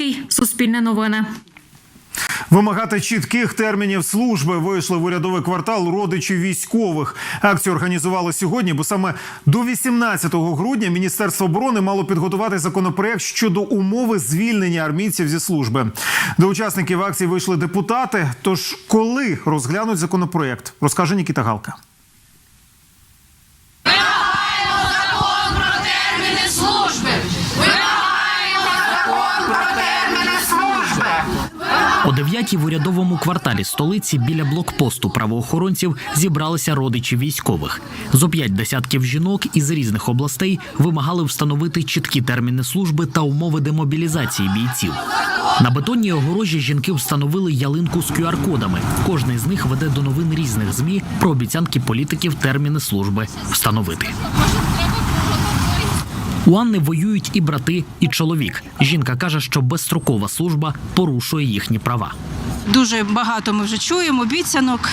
Войціцький, Суспільне новини. Вимагати чітких термінів служби вийшли в урядовий квартал родичі військових. Акцію організували сьогодні, бо саме до 18 грудня Міністерство оборони мало підготувати законопроект щодо умови звільнення армійців зі служби. До учасників акції вийшли депутати. Тож, коли розглянуть законопроект, розкаже Нікіта Галка. 9 в урядовому кварталі столиці біля блокпосту правоохоронців зібралися родичі військових. Зо п'ять десятків жінок із різних областей вимагали встановити чіткі терміни служби та умови демобілізації бійців. На бетонній огорожі жінки встановили ялинку з QR-кодами. Кожний з них веде до новин різних змі про обіцянки політиків терміни служби встановити. У Анни воюють і брати, і чоловік. Жінка каже, що безстрокова служба порушує їхні права. Дуже багато ми вже чуємо обіцянок.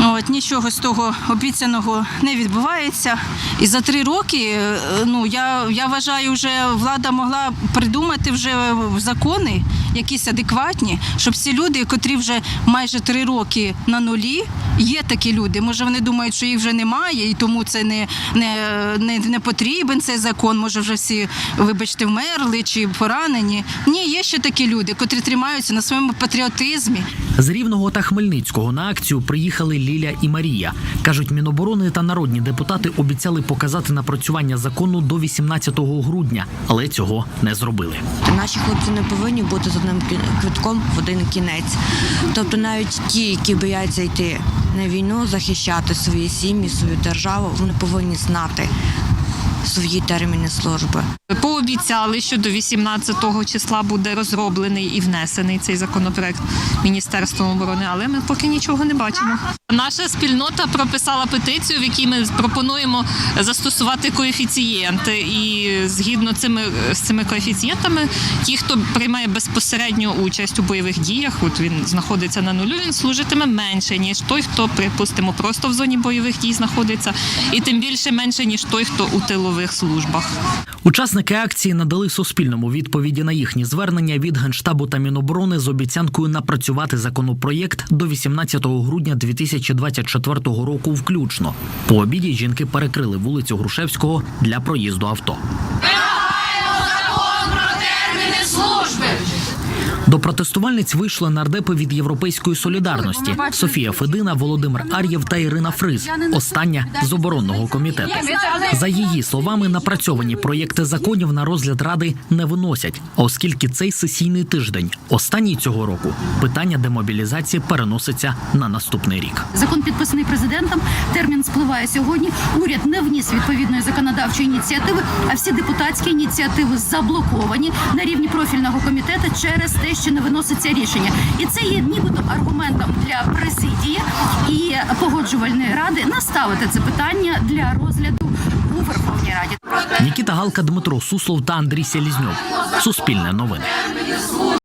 От нічого з того обіцяного не відбувається. І за три роки, е, ну я, я вважаю, вже влада могла придумати вже закони, якісь адекватні, щоб ці люди, котрі вже майже три роки на нулі, є такі люди. Може, вони думають, що їх вже немає, і тому це не, не, не, не потрібен цей закон. Може, вже всі, вибачте, вмерли чи поранені. Ні, є ще такі люди, котрі тримаються на своєму патріотизмі. З Рівного та Хмельницького на акцію приїхали Ліля і Марія. кажуть, Міноборони та народні депутати обіцяли показати напрацювання закону до 18 грудня, але цього не зробили. Наші хлопці не повинні бути з одним квитком в один кінець. Тобто навіть ті, які бояться йти на війну, захищати свої сім'ї, свою державу, вони повинні знати свої терміни служби. Пообіцяли, що до 18 числа буде розроблений і внесений цей законопроект Міністерством оборони, але ми поки нічого не бачимо. Наша спільнота прописала петицію, в якій ми пропонуємо застосувати коефіцієнти. І згідно цими з цими коефіцієнтами, ті, хто приймає безпосередню участь у бойових діях, от він знаходиться на нулю, він служитиме менше ніж той, хто припустимо просто в зоні бойових дій знаходиться, і тим більше менше ніж той, хто у тилових службах. Учасники акції надали Суспільному відповіді на їхні звернення від Генштабу та Міноборони з обіцянкою напрацювати законопроєкт до 18 грудня 2024 року включно. По обіді жінки перекрили вулицю Грушевського для проїзду авто. До протестувальниць вийшли нардепи від Європейської солідарності Софія Федина, Володимир Ар'єв та Ірина Фриз. Остання з оборонного комітету. За її словами, напрацьовані проєкти законів на розгляд ради не виносять. Оскільки цей сесійний тиждень, останній цього року, питання демобілізації переноситься на наступний рік. Закон підписаний президентом. Термін спливає сьогодні. Уряд не вніс відповідної законодавчої ініціативи, а всі депутатські ініціативи заблоковані на рівні профільного комітету через те, що не виноситься рішення. І це є нібито аргументом для президії і погоджувальної ради наставити це питання для розгляду у Верховній Раді. Нікіта Галка, Дмитро Суслов та Андрій Селізньов. Суспільне новини.